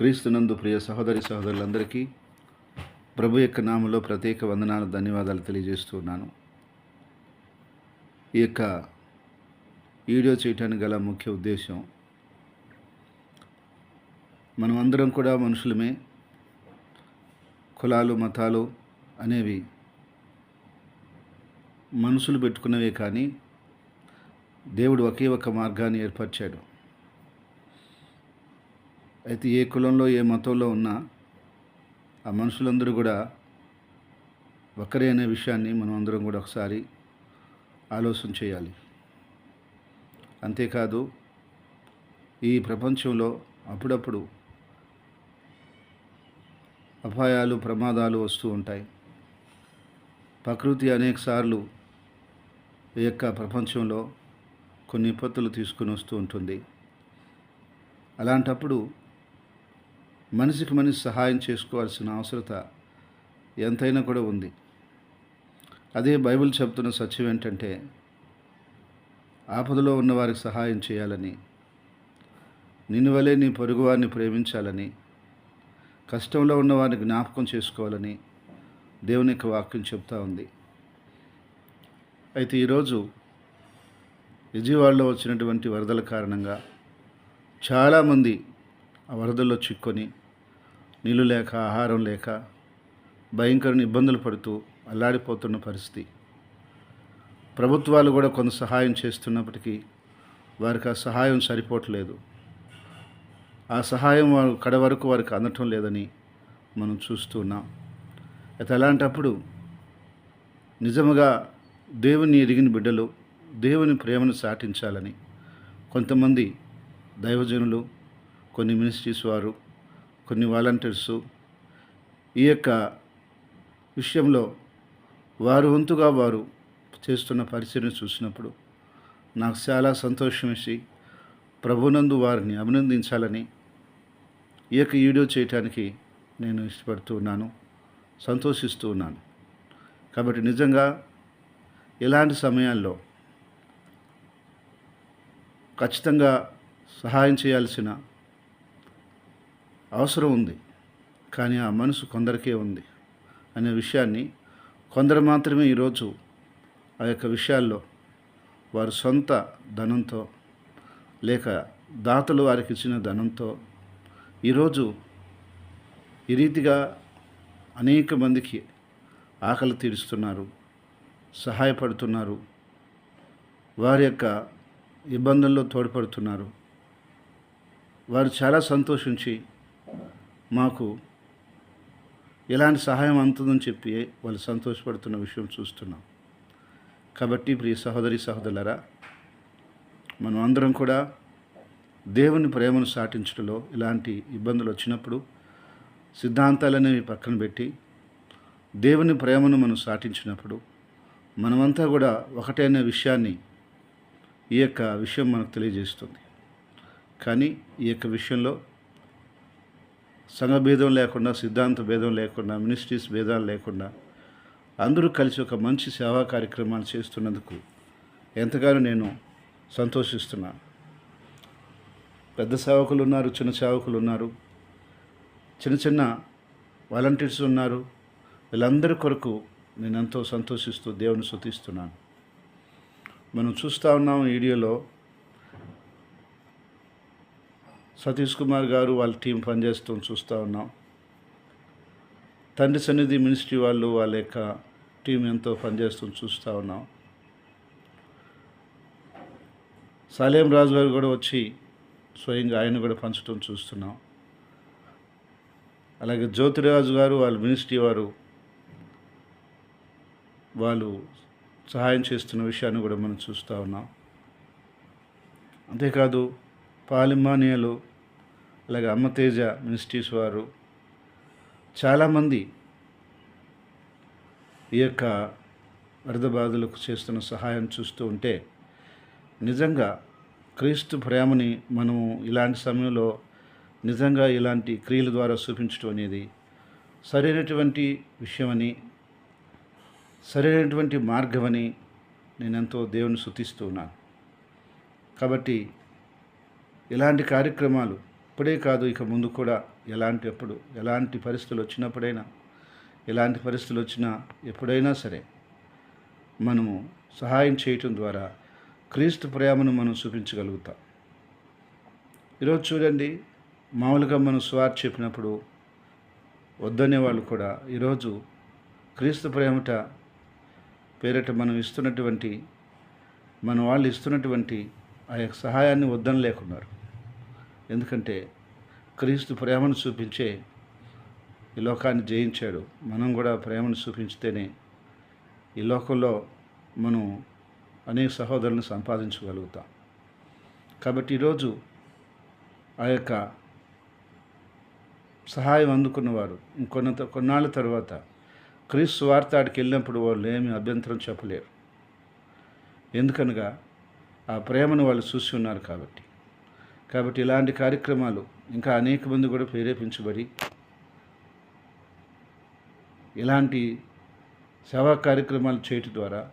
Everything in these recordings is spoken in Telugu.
క్రీస్తునందు ప్రియ సహోదరి సహోదరులందరికీ ప్రభు యొక్క నామంలో ప్రత్యేక వందనాలు ధన్యవాదాలు తెలియజేస్తున్నాను ఈ యొక్క వీడియో చేయటానికి గల ముఖ్య ఉద్దేశం మనం అందరం కూడా మనుషులమే. కులాలు మతాలు అనేవి మనుషులు పెట్టుకున్నవే కానీ దేవుడు ఒకే ఒక మార్గాన్ని ఏర్పరిచాడు. అయితే ఏ కులంలో ఏ మతంలో ఉన్నా ఆ మనుషులందరూ కూడా ఒకరే అనే విషయాన్ని మనం అందరం కూడా ఒకసారి ఆలోచన చేయాలి. అంతేకాదు ఈ ప్రపంచంలో అప్పుడప్పుడు అపాయాలు ప్రమాదాలు వస్తూ ఉంటాయి. ప్రకృతి అనేకసార్లు ఈ యొక్క ప్రపంచంలో కొన్ని విపత్తులు తీసుకుని వస్తూ ఉంటుంది. అలాంటప్పుడు మనిషికి మనిషి సహాయం చేసుకోవాల్సిన అవసరత ఎంతైనా కూడా ఉంది. అదే బైబిల్ చెప్తున్న సత్యం ఏంటంటే ఆపదలో ఉన్న వారికి సహాయం చేయాలని నిన్ను వలె నీ పొరుగువారిని ప్రేమించాలని కష్టంలో ఉన్న వారిని జ్ఞాపకం చేసుకోవాలని దేవుని యొక్క వాక్యం చెప్తా ఉంది. అయితే ఈరోజు విజయవాడలో వచ్చినటువంటి వరదల కారణంగా చాలామంది ఆ వరదల్లో చిక్కొని నీళ్ళు లేక ఆహారం లేక భయంకరమైన ఇబ్బందులు పడుతూ అల్లాడిపోతున్న పరిస్థితి. ప్రభుత్వాలు కూడా కొంత సహాయం చేస్తున్నప్పటికీ వారికి ఆ సహాయం సరిపోవట్లేదు. ఆ సహాయం వారు కడ వరకు వారికి అందటం లేదని మనం చూస్తున్నాం అయితే అలాంటప్పుడు నిజముగా దేవుని ఎరిగిన బిడ్డలు దేవుని ప్రేమను సాటించాలని కొంతమంది దైవజనులు కొన్ని మినిస్ట్రీస్ వారు కొన్ని వాలంటీర్సు ఈ యొక్క విషయంలో వారు వంతుగా వారు చేస్తున్న పరిచయం చూసినప్పుడు నాకు చాలా సంతోషం వేసి ప్రభునందు వారిని అభినందించాలని ఈ యొక్క వీడియో చేయటానికి నేను ఇష్టపడుతూ ఉన్నాను సంతోషిస్తూ ఉన్నాను. కాబట్టి నిజంగా ఇలాంటి సమయాల్లో ఖచ్చితంగా సహాయం చేయాల్సిన అవసరం ఉంది. కానీ ఆ మనసు కొందరికే ఉంది అనే విషయాన్ని కొందరు మాత్రమే ఈరోజు ఆ యొక్క విషయాల్లో వారి సొంత ధనంతో లేక దాతలు వారికి ఇచ్చిన ధనంతో ఈరోజు ఈ రీతిగా అనేక మందికి ఆకలి తీరుస్తున్నారు సహాయపడుతున్నారు వారి యొక్క ఇబ్బందుల్లో తోడ్పడుతున్నారు. వారు చాలా సంతోషించి మాకు ఎలాంటి సహాయం అందుతుందని చెప్పి వాళ్ళు సంతోషపడుతున్న విషయం చూస్తున్నాం. కాబట్టి ప్రియ సహోదరి సహోదరులరా మనం అందరం కూడా దేవుని ప్రేమను సాటించడంలో ఇలాంటి ఇబ్బందులు వచ్చినప్పుడు సిద్ధాంతాలనేవి పక్కన పెట్టి దేవుని ప్రేమను మనం సాటించినప్పుడు మనమంతా కూడా ఒకటైన విషయాన్ని ఈ యొక్క విషయం మనకు తెలియజేస్తుంది. కానీ ఈ యొక్క విషయంలో సంఘ భేదం లేకుండా సిద్ధాంత భేదం లేకుండా మినిస్ట్రీస్ భేదాలు లేకుండా అందరూ కలిసి ఒక మంచి సేవా కార్యక్రమాలు చేస్తున్నందుకు ఎంతగానో నేను సంతోషిస్తున్నాను పెద్ద సేవకులు ఉన్నారు చిన్న సేవకులు ఉన్నారు. చిన్న చిన్న వాలంటీర్స్ ఉన్నారు. వీళ్ళందరి కొరకు నేను ఎంతో సంతోషిస్తూ దేవుని శుతిస్తున్నాను మనం చూస్తూ ఉన్నాం వీడియోలో సతీష్ కుమార్ గారు వాళ్ళ టీం పనిచేస్తూ చూస్తూ ఉన్నాం. తండ్రి సన్నిధి మినిస్ట్రీ వాళ్ళు వాళ్ళ యొక్క టీం ఎంతో పనిచేస్తూ చూస్తూ ఉన్నాం. సలేం రాజు గారు కూడా వచ్చి స్వయంగా ఆయన కూడా పంచడం చూస్తున్నాం. అలాగే జ్యోతిరాజు గారు వాళ్ళ మినిస్ట్రీ వారు వాళ్ళు సహాయం చేస్తున్న విషయాన్ని కూడా మనం చూస్తూ ఉన్నాం. అంతేకాదు పాలిమానియాలు అలాగే అమ్మతేజ మినిస్ట్రీస్ వారు చాలామంది ఈ యొక్క వరద బాధలకు చేస్తున్న సహాయం చూస్తూ ఉంటే నిజంగా క్రీస్తు ప్రేమని మనము ఇలాంటి సమయంలో నిజంగా ఇలాంటి క్రియల ద్వారా చూపించడం అనేది సరైనటువంటి విషయమని సరైనటువంటి మార్గమని నేను ఎంతో దేవుని శుతిస్తూ ఉన్నాను. కాబట్టి ఇలాంటి కార్యక్రమాలు అప్పుడే కాదు ఇక ముందు కూడా ఎలాంటి అప్పుడు ఎలాంటి పరిస్థితులు వచ్చినప్పుడైనా ఎలాంటి పరిస్థితులు వచ్చినా ఎప్పుడైనా సరే మనము సహాయం చేయటం ద్వారా క్రీస్తు ప్రేమను మనం చూపించగలుగుతాం. ఈరోజు చూడండి మామూలుగా మనం స్వార్ చెప్పినప్పుడు వద్దనే వాళ్ళు కూడా ఈరోజు క్రీస్తు ప్రేమట పేరిట మనం ఇస్తున్నటువంటి మన వాళ్ళు ఇస్తున్నటువంటి ఆ యొక్క సహాయాన్ని వద్దని లేకున్నారు ఎందుకంటే క్రీస్తు ప్రేమను చూపించే ఈ లోకాన్ని జయించాడు. మనం కూడా ప్రేమను చూపించితేనే ఈ లోకంలో మనం అనేక సహోదరులను సంపాదించగలుగుతాం. కాబట్టి ఈరోజు ఆ యొక్క సహాయం అందుకున్నవారు ఇంకొన్న కొన్నాళ్ళ తర్వాత క్రీస్తు వార్త ఆడికి వెళ్ళినప్పుడు వాళ్ళు ఏమి అభ్యంతరం చెప్పలేరు. ఎందుకనగా ఆ ప్రేమను వాళ్ళు చూసి ఉన్నారు కాబట్టి. కాబట్టి ఇలాంటి కార్యక్రమాలు ఇంకా అనేక మంది కూడా ప్రేరేపించబడి ఇలాంటి సేవా కార్యక్రమాలు చేయటం ద్వారా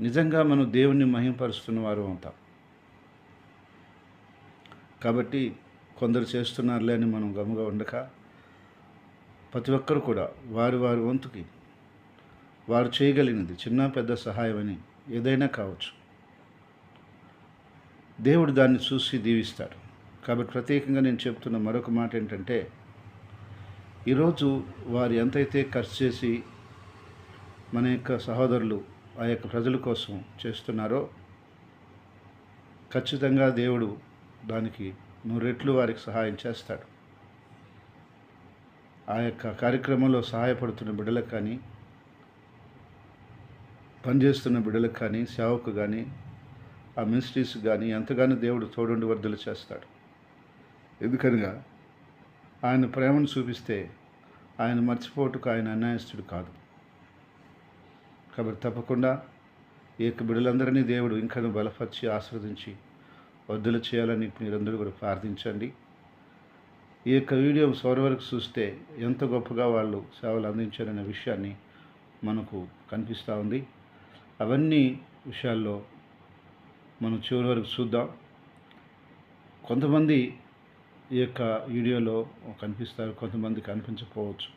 నిజంగా మనం దేవుణ్ణి మహింపరుస్తున్న వారు అవుతాం. కాబట్టి కొందరు చేస్తున్నారులే అని మనం గమగా ఉండక ప్రతి ఒక్కరు కూడా వారి వారి వంతుకి వారు చేయగలిగినది చిన్న పెద్ద సహాయం అని ఏదైనా కావచ్చు. దేవుడు దాన్ని చూసి దీవిస్తాడు. కాబట్టి ప్రత్యేకంగా నేను చెప్తున్న మరొక మాట ఏంటంటే ఈరోజు వారు ఎంతైతే ఖర్చు చేసి మన యొక్క సహోదరులు ఆ యొక్క ప్రజల కోసం చేస్తున్నారో ఖచ్చితంగా దేవుడు దానికి నూరెట్లు వారికి సహాయం చేస్తాడు. ఆ యొక్క కార్యక్రమంలో సహాయపడుతున్న బిడ్డలకు కానీ పనిచేస్తున్న బిడ్డలకు కానీ సేవకు కానీ ఆ మినిస్ట్రీస్ కానీ ఎంతగానో దేవుడు తోడుండి వర్ధలు చేస్తాడు. ఎందుకనగా ఆయన ప్రేమను చూపిస్తే ఆయన మర్చిపోటుకు ఆయన అన్యాయస్తుడు కాదు. కాబట్టి తప్పకుండా ఈ యొక్క బిడ్డలందరినీ దేవుడు ఇంకను బలపరిచి ఆస్వాదించి వద్దులు చేయాలని మీరందరూ కూడా ప్రార్థించండి. ఈ యొక్క వీడియో చివరి వరకు చూస్తే ఎంత గొప్పగా వాళ్ళు సేవలు అందించారనే విషయాన్ని మనకు కనిపిస్తూ ఉంది. అవన్నీ విషయాల్లో మనం చివరి వరకు చూద్దాం. కొంతమంది ఈ యొక్క వీడియోలో కనిపిస్తారు కొంతమంది కనిపించకపోవచ్చు.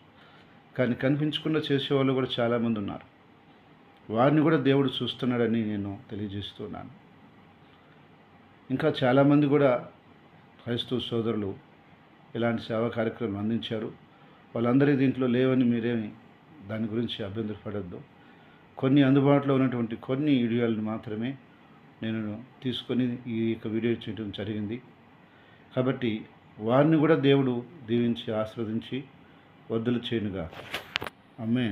కానీ కనిపించకుండా చేసేవాళ్ళు కూడా చాలామంది ఉన్నారు. వారిని కూడా దేవుడు చూస్తున్నాడని నేను తెలియజేస్తున్నాను. ఇంకా చాలామంది కూడా క్రైస్తవ సోదరులు ఇలాంటి సేవా కార్యక్రమం అందించారు. వాళ్ళందరి దీంట్లో లేవని మీరేమి దాని గురించి అభ్యంతరపడద్దు. కొన్ని అందుబాటులో ఉన్నటువంటి కొన్ని వీడియోలను మాత్రమే నేను తీసుకొని ఈ యొక్క వీడియో చేయడం జరిగింది. కాబట్టి వారిని కూడా దేవుడు దీవించి ఆస్వాదించి వద్దులు చేయనుగా అమ్మే